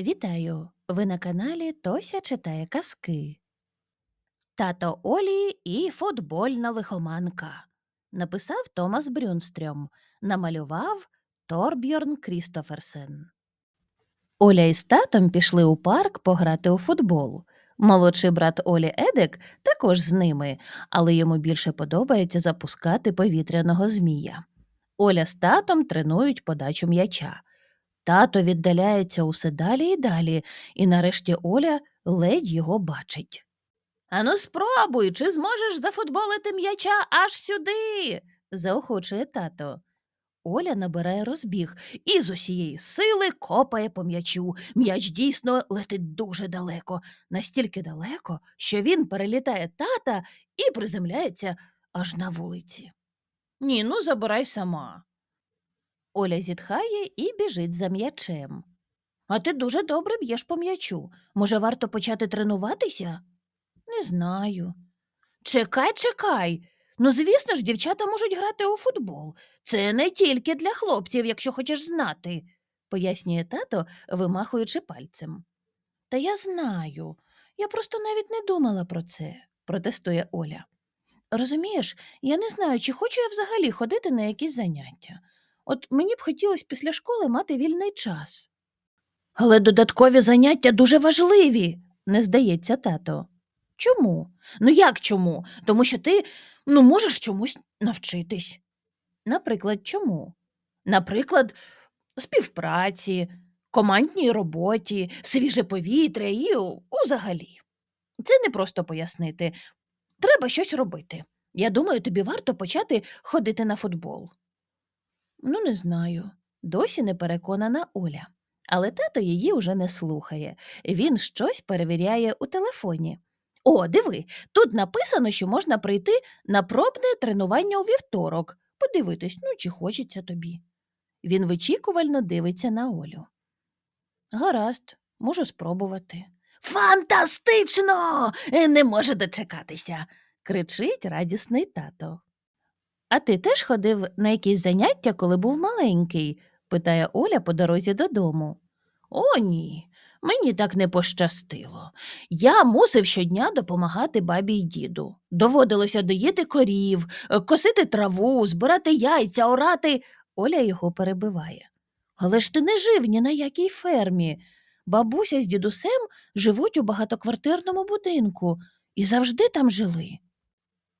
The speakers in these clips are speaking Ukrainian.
Вітаю! Ви на каналі Тося читає казки. Тато Олі і футбольна лихоманка. Написав Томас Брюнстрьом. Намалював Торбьорн Крістоферсен. Оля із татом пішли у парк пограти у футбол. Молодший брат Олі Едик також з ними, але йому більше подобається запускати повітряного змія. Оля з татом тренують подачу м'яча. Тато віддаляється усе далі і далі, і нарешті Оля ледь його бачить. Ану, спробуй, чи зможеш зафутболити м'яча аж сюди. заохочує тато. Оля набирає розбіг і з усієї сили копає по м'ячу. М'яч дійсно летить дуже далеко, настільки далеко, що він перелітає тата і приземляється аж на вулиці. Ні, ну забирай сама. Оля зітхає і біжить за м'ячем. А ти дуже добре б'єш по м'ячу. Може, варто почати тренуватися? Не знаю. Чекай, чекай. Ну, звісно ж, дівчата можуть грати у футбол. Це не тільки для хлопців, якщо хочеш знати, пояснює тато, вимахуючи пальцем. Та я знаю. Я просто навіть не думала про це, протестує Оля. Розумієш, я не знаю, чи хочу я взагалі ходити на якісь заняття. От мені б хотілося після школи мати вільний час. Але додаткові заняття дуже важливі, не здається тато. Чому? Ну як чому? Тому що ти ну, можеш чомусь навчитись. Наприклад, чому? Наприклад, співпраці, командній роботі, свіже повітря і узагалі. Це не просто пояснити. Треба щось робити. Я думаю, тобі варто почати ходити на футбол. Ну, не знаю. Досі не переконана Оля. Але тато її уже не слухає. Він щось перевіряє у телефоні. О, диви, тут написано, що можна прийти на пробне тренування у вівторок. Подивитись, ну чи хочеться тобі. Він вичікувально дивиться на Олю. Гаразд, можу спробувати. Фантастично! Е, Не можу дочекатися. кричить радісний тато. А ти теж ходив на якісь заняття, коли був маленький? питає Оля по дорозі додому. О, ні, мені так не пощастило. Я мусив щодня допомагати бабі й діду. Доводилося доїти корів, е, косити траву, збирати яйця, орати. Оля його перебиває. Але ж ти не жив ні на якій фермі. Бабуся з дідусем живуть у багатоквартирному будинку і завжди там жили.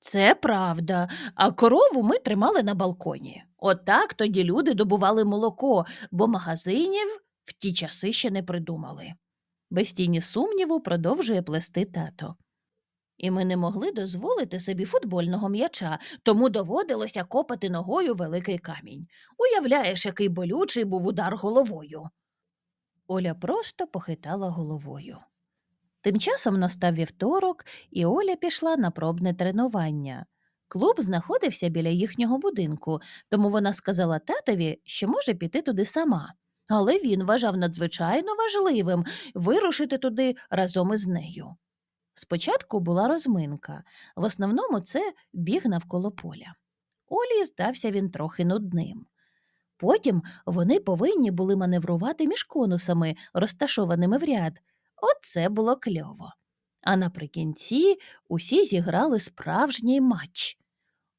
Це правда, а корову ми тримали на балконі. Отак тоді люди добували молоко, бо магазинів в ті часи ще не придумали. Без тіні сумніву продовжує плести тато. І ми не могли дозволити собі футбольного м'яча, тому доводилося копати ногою великий камінь. Уявляєш, який болючий був удар головою. Оля просто похитала головою. Тим часом настав вівторок, і Оля пішла на пробне тренування. Клуб знаходився біля їхнього будинку, тому вона сказала татові, що може піти туди сама. Але він вважав надзвичайно важливим вирушити туди разом із нею. Спочатку була розминка, в основному це біг навколо поля. Олі здався він трохи нудним. Потім вони повинні були маневрувати між конусами, розташованими в ряд. Оце було кльово. А наприкінці усі зіграли справжній матч.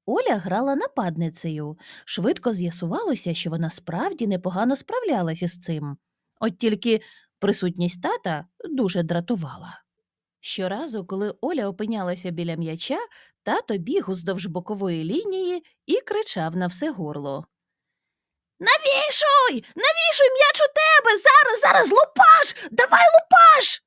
Оля грала нападницею. Швидко з'ясувалося, що вона справді непогано справлялася з цим. От тільки присутність тата дуже дратувала. Щоразу, коли Оля опинялася біля м'яча, тато біг уздовж бокової лінії і кричав на все горло. Навішуй! Навішуй м'яч у тебе! Зараз, зараз лупаш! Давай лупаш!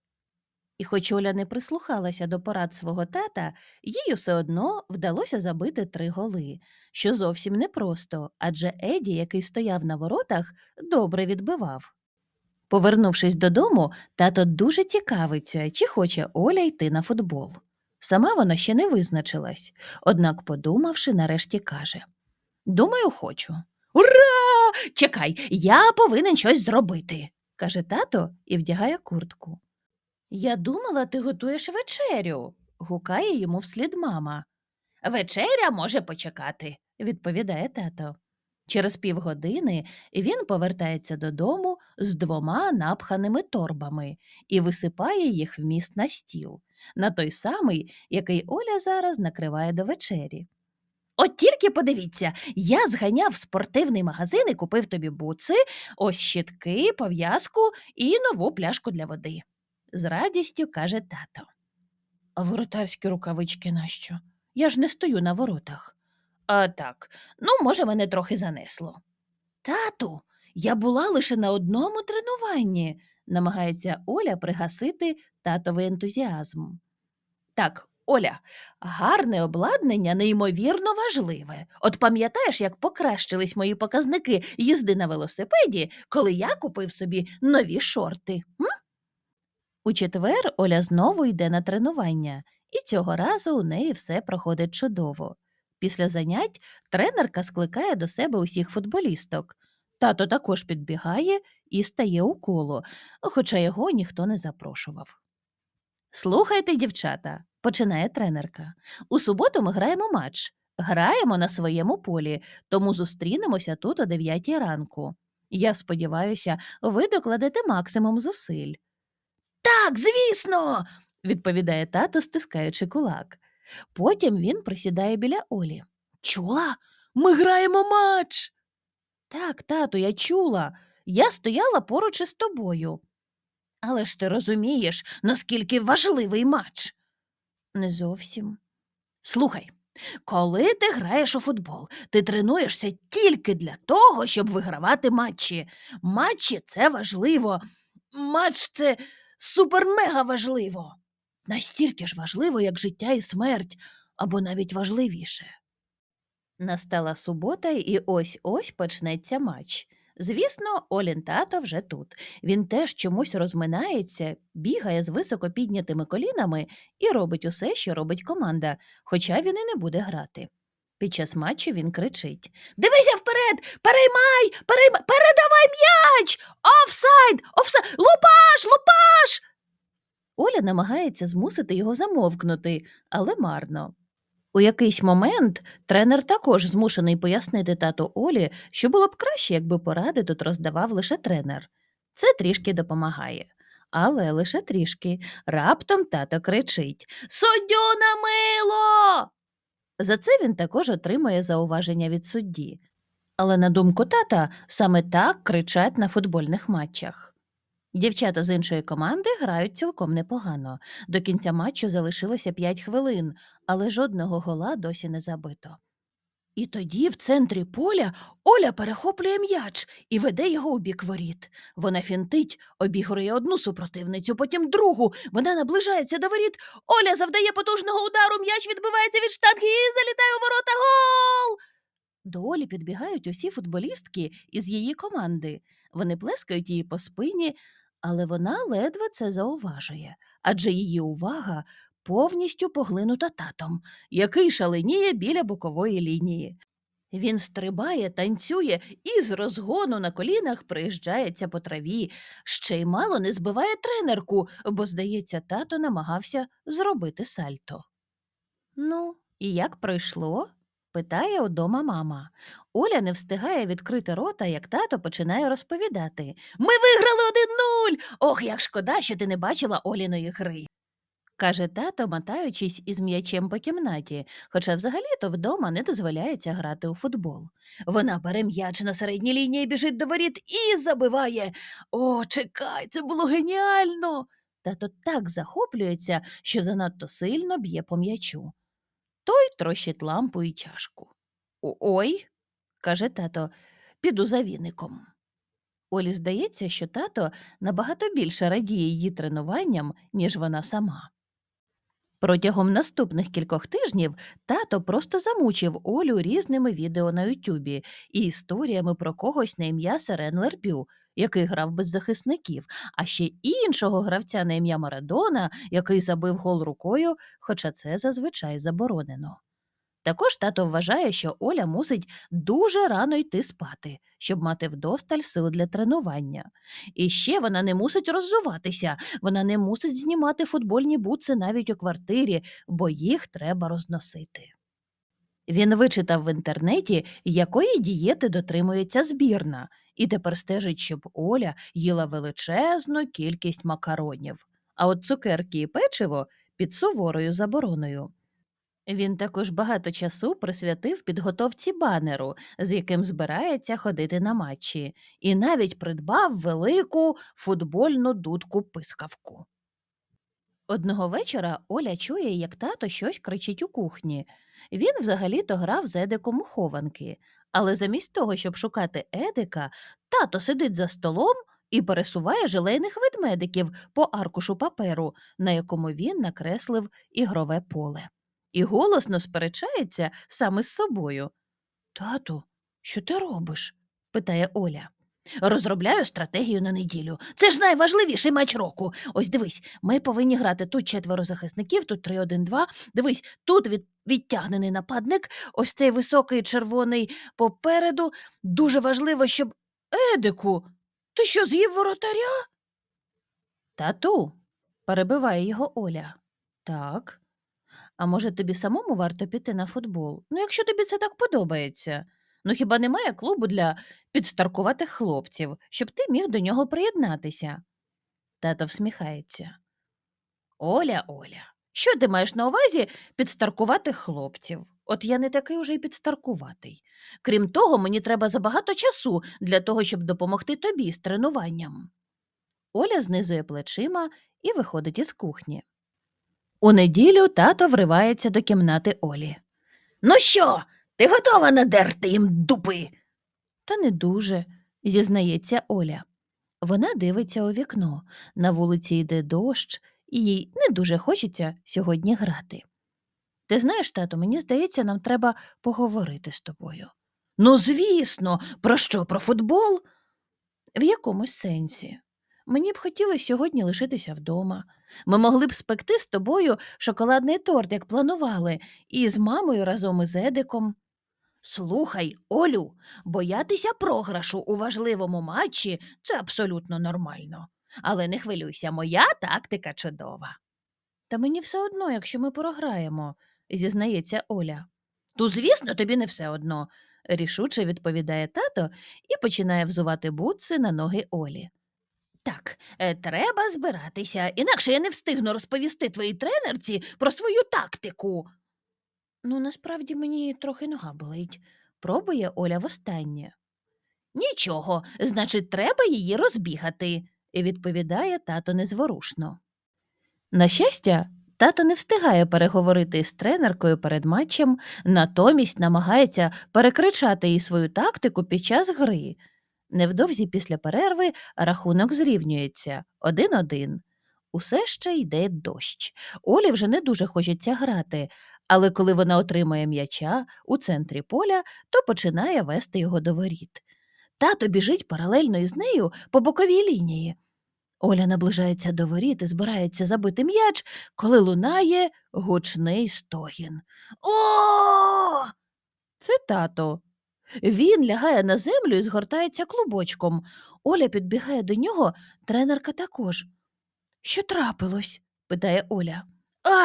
І хоч Оля не прислухалася до порад свого тата, їй усе одно вдалося забити три голи, що зовсім непросто, адже Еді, який стояв на воротах, добре відбивав. Повернувшись додому, тато дуже цікавиться, чи хоче Оля йти на футбол. Сама вона ще не визначилась, однак, подумавши, нарешті каже Думаю, хочу. Ура! Чекай, я повинен щось зробити, каже тато і вдягає куртку. Я думала, ти готуєш вечерю, гукає йому вслід мама. Вечеря може почекати, відповідає тато. Через півгодини він повертається додому з двома напханими торбами і висипає їх вміст на стіл, на той самий, який Оля зараз накриває до вечері. От тільки подивіться, я зганяв спортивний магазин і купив тобі буци, ось щітки, пов'язку і нову пляшку для води. З радістю каже тато. А воротарські рукавички нащо? Я ж не стою на воротах. А так, ну, може, мене трохи занесло. Тату, я була лише на одному тренуванні, намагається Оля пригасити татовий ентузіазм. Так, Оля, гарне обладнання неймовірно важливе. От пам'ятаєш, як покращились мої показники їзди на велосипеді, коли я купив собі нові шорти? М? У четвер Оля знову йде на тренування, і цього разу у неї все проходить чудово. Після занять тренерка скликає до себе усіх футболісток. Тато також підбігає і стає у коло, хоча його ніхто не запрошував. Слухайте, дівчата, починає тренерка. У суботу ми граємо матч. Граємо на своєму полі, тому зустрінемося тут о 9 ранку. Я сподіваюся, ви докладете максимум зусиль. Так, звісно, відповідає тато, стискаючи кулак. Потім він присідає біля Олі. Чула? Ми граємо матч. Так, тату, я чула. Я стояла поруч із тобою. Але ж ти розумієш, наскільки важливий матч. Не зовсім. Слухай, коли ти граєш у футбол, ти тренуєшся тільки для того, щоб вигравати матчі. Матчі це важливо. Матч це супер-мега важливо. Настільки ж важливо, як життя і смерть, або навіть важливіше. Настала субота, і ось ось почнеться матч. Звісно, Олін тато вже тут. Він теж чомусь розминається, бігає з високо піднятими колінами і робить усе, що робить команда, хоча він і не буде грати. Під час матчу він кричить Дивися вперед! Переймай! Переймай! Передавай м'яч! Офсайд! Офсайд! Лупаш! Лупаш! Оля намагається змусити його замовкнути, але марно. У якийсь момент тренер також змушений пояснити тату Олі, що було б краще, якби поради тут роздавав лише тренер. Це трішки допомагає. Але лише трішки. Раптом тато кричить Суддю на мило. За це він також отримує зауваження від судді. Але на думку тата, саме так кричать на футбольних матчах. Дівчата з іншої команди грають цілком непогано. До кінця матчу залишилося 5 хвилин, але жодного гола досі не забито. І тоді в центрі поля Оля перехоплює м'яч і веде його у бік воріт. Вона фінтить, обігрує одну супротивницю, потім другу. Вона наближається до воріт. Оля завдає потужного удару, м'яч відбивається від штанги і залітає у ворота. Гол! До Олі підбігають усі футболістки із її команди. Вони плескають її по спині, але вона ледве це зауважує, адже її увага повністю поглинута татом, який шаленіє біля бокової лінії. Він стрибає, танцює і з розгону на колінах приїжджається по траві, ще й мало не збиває тренерку, бо, здається, тато намагався зробити сальто. Ну, і як пройшло? Питає удома мама. Оля не встигає відкрити рота, як тато починає розповідати. Ми виграли один нуль. Ох, як шкода, що ти не бачила Оліної гри. каже тато, мотаючись із м'ячем по кімнаті, хоча взагалі-то вдома не дозволяється грати у футбол. Вона бере м'яч на середній лінії, біжить до воріт і забиває. О, чекай, це було геніально. Тато так захоплюється, що занадто сильно б'є по м'ячу. Трощить лампу і чашку. Ой, каже тато, піду за віником. Олі здається, що тато набагато більше радіє її тренуванням, ніж вона сама. Протягом наступних кількох тижнів тато просто замучив Олю різними відео на Ютюбі і історіями про когось на ім'я Сирен Лерпю, який грав без захисників, а ще іншого гравця на ім'я Марадона, який забив гол рукою, хоча це зазвичай заборонено. Також тато вважає, що Оля мусить дуже рано йти спати, щоб мати вдосталь сил для тренування. І ще вона не мусить роззуватися, вона не мусить знімати футбольні бутси навіть у квартирі, бо їх треба розносити. Він вичитав в інтернеті, якої дієти дотримується збірна, і тепер стежить, щоб Оля їла величезну кількість макаронів, а от цукерки і печиво під суворою забороною. Він також багато часу присвятив підготовці банеру, з яким збирається ходити на матчі, і навіть придбав велику футбольну дудку пискавку. Одного вечора Оля чує, як тато щось кричить у кухні. Він взагалі-то грав з Едиком у хованки, але замість того, щоб шукати Едика, тато сидить за столом і пересуває желейних ведмедиків по аркушу паперу, на якому він накреслив ігрове поле. І голосно сперечається саме з собою. Тату, що ти робиш? питає Оля. Розробляю стратегію на неділю. Це ж найважливіший матч року. Ось дивись, ми повинні грати тут четверо захисників, тут 3-1-2. Дивись, тут від, відтягнений нападник, ось цей високий червоний попереду. Дуже важливо, щоб. Едику, ти що, з'їв воротаря? Тату, перебиває його Оля. Так. А може, тобі самому варто піти на футбол? Ну, якщо тобі це так подобається. Ну, хіба немає клубу для підстаркуватих хлопців, щоб ти міг до нього приєднатися? Тато всміхається. Оля, Оля, що ти маєш на увазі підстаркуватих хлопців? От я не такий уже й підстаркуватий. Крім того, мені треба забагато часу для того, щоб допомогти тобі з тренуванням. Оля знизує плечима і виходить із кухні. У неділю тато вривається до кімнати Олі. Ну що, ти готова надерти їм дупи? Та не дуже, зізнається Оля. Вона дивиться у вікно. На вулиці йде дощ, і їй не дуже хочеться сьогодні грати. Ти знаєш, тато, мені здається, нам треба поговорити з тобою. Ну, звісно, про що? Про футбол? В якомусь сенсі. Мені б хотілося сьогодні лишитися вдома. Ми могли б спекти з тобою шоколадний торт, як планували, і з мамою разом із Едиком. Слухай, Олю, боятися програшу у важливому матчі це абсолютно нормально. Але не хвилюйся, моя тактика чудова. Та мені все одно, якщо ми програємо, зізнається Оля. То, звісно, тобі не все одно, рішуче відповідає тато і починає взувати бутси на ноги Олі. Так, е, треба збиратися, інакше я не встигну розповісти твоїй тренерці про свою тактику. Ну, насправді мені трохи нога болить, пробує Оля востаннє. Нічого, значить, треба її розбігати, відповідає тато незворушно. На щастя, тато не встигає переговорити з тренеркою перед матчем, натомість намагається перекричати їй свою тактику під час гри. Невдовзі після перерви рахунок зрівнюється один-один. Усе ще йде дощ. Олі вже не дуже хочеться грати, але коли вона отримує м'яча у центрі поля, то починає вести його до воріт. Тато біжить паралельно із нею по боковій лінії. Оля наближається до воріт і збирається забити м'яч, коли лунає гучний стогін. О! Це тато. Він лягає на землю і згортається клубочком. Оля підбігає до нього, тренерка також. Що трапилось? питає Оля. А,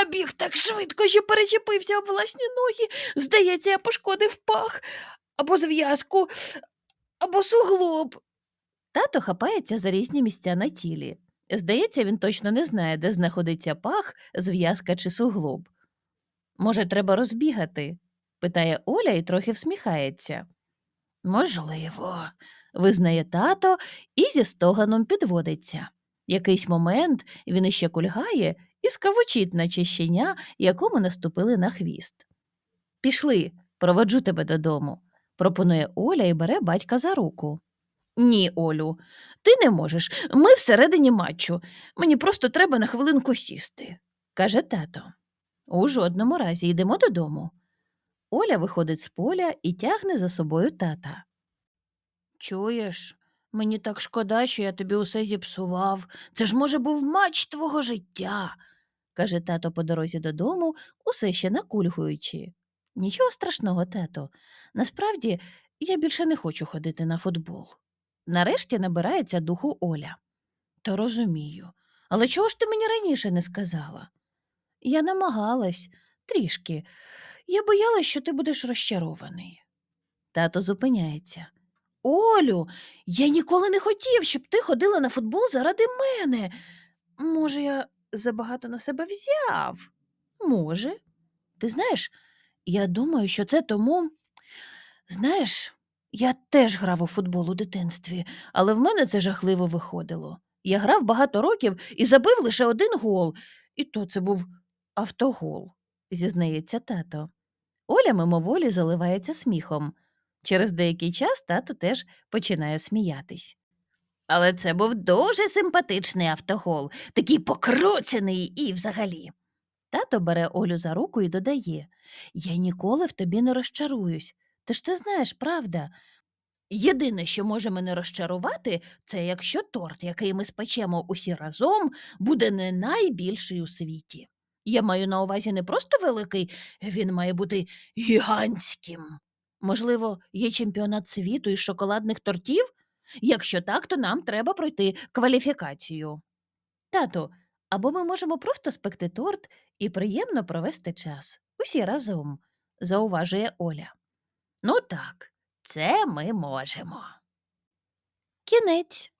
я біг так швидко, що перечепився об власні ноги. Здається, я пошкодив пах або зв'язку, або суглоб. Тато хапається за різні місця на тілі. Здається, він точно не знає, де знаходиться пах, зв'язка чи суглоб. Може, треба розбігати? питає Оля і трохи всміхається. Можливо, визнає тато і зі стоганом підводиться. Якийсь момент він іще кульгає і скавучить, наче щеня, якому наступили на хвіст. Пішли, проводжу тебе додому, пропонує Оля і бере батька за руку. Ні, Олю, ти не можеш. Ми всередині матчу. Мені просто треба на хвилинку сісти, каже тато. У жодному разі йдемо додому. Оля виходить з поля і тягне за собою тата. Чуєш, мені так шкода, що я тобі усе зіпсував. Це ж, може, був матч твого життя, каже тато по дорозі додому, усе ще накульгуючи. Нічого страшного, тато. Насправді, я більше не хочу ходити на футбол. Нарешті набирається духу Оля. Та розумію. Але чого ж ти мені раніше не сказала? Я намагалась трішки. Я боялась, що ти будеш розчарований. Тато зупиняється. Олю, я ніколи не хотів, щоб ти ходила на футбол заради мене. Може, я забагато на себе взяв? Може. Ти знаєш, я думаю, що це тому. Знаєш, я теж грав у футбол у дитинстві, але в мене це жахливо виходило. Я грав багато років і забив лише один гол, і то це був автогол, зізнається тато. Оля мимоволі заливається сміхом. Через деякий час тато теж починає сміятись. Але це був дуже симпатичний автогол, такий покручений і взагалі. Тато бере Олю за руку і додає Я ніколи в тобі не розчаруюсь. Ти ж ти знаєш, правда? Єдине, що може мене розчарувати, це якщо торт, який ми спечемо усі разом, буде не найбільший у світі. Я маю на увазі не просто великий, він має бути гігантським. Можливо, є чемпіонат світу із шоколадних тортів? Якщо так, то нам треба пройти кваліфікацію. Тату, або ми можемо просто спекти торт і приємно провести час. Усі разом, зауважує Оля. Ну так, це ми можемо. Кінець.